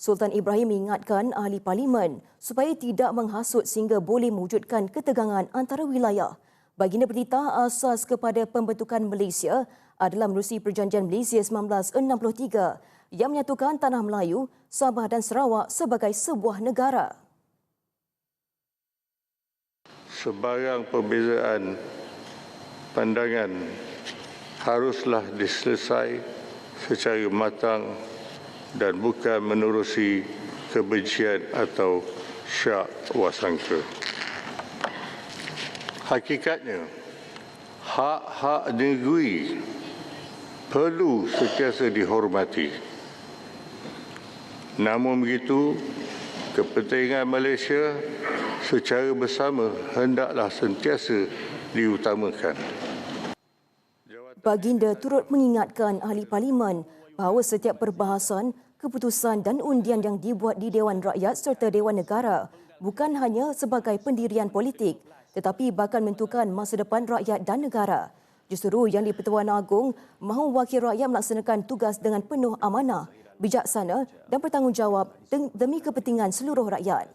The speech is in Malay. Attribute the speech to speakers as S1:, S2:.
S1: Sultan Ibrahim mengingatkan ahli parlimen supaya tidak menghasut sehingga boleh mewujudkan ketegangan antara wilayah. Baginda bertitah asas kepada pembentukan Malaysia adalah menerusi Perjanjian Malaysia 1963 yang menyatukan Tanah Melayu, Sabah dan Sarawak sebagai sebuah negara.
S2: sebarang perbezaan pandangan haruslah diselesai secara matang dan bukan menerusi kebencian atau syak wasangka. Hakikatnya, hak-hak negeri perlu sentiasa dihormati. Namun begitu, kepentingan Malaysia secara bersama hendaklah sentiasa diutamakan.
S1: Baginda turut mengingatkan ahli parlimen bahawa setiap perbahasan, keputusan dan undian yang dibuat di Dewan Rakyat serta Dewan Negara bukan hanya sebagai pendirian politik tetapi bakal menentukan masa depan rakyat dan negara. Justru Yang di-Pertuan Agong mahu wakil rakyat melaksanakan tugas dengan penuh amanah, bijaksana dan bertanggungjawab demi kepentingan seluruh rakyat.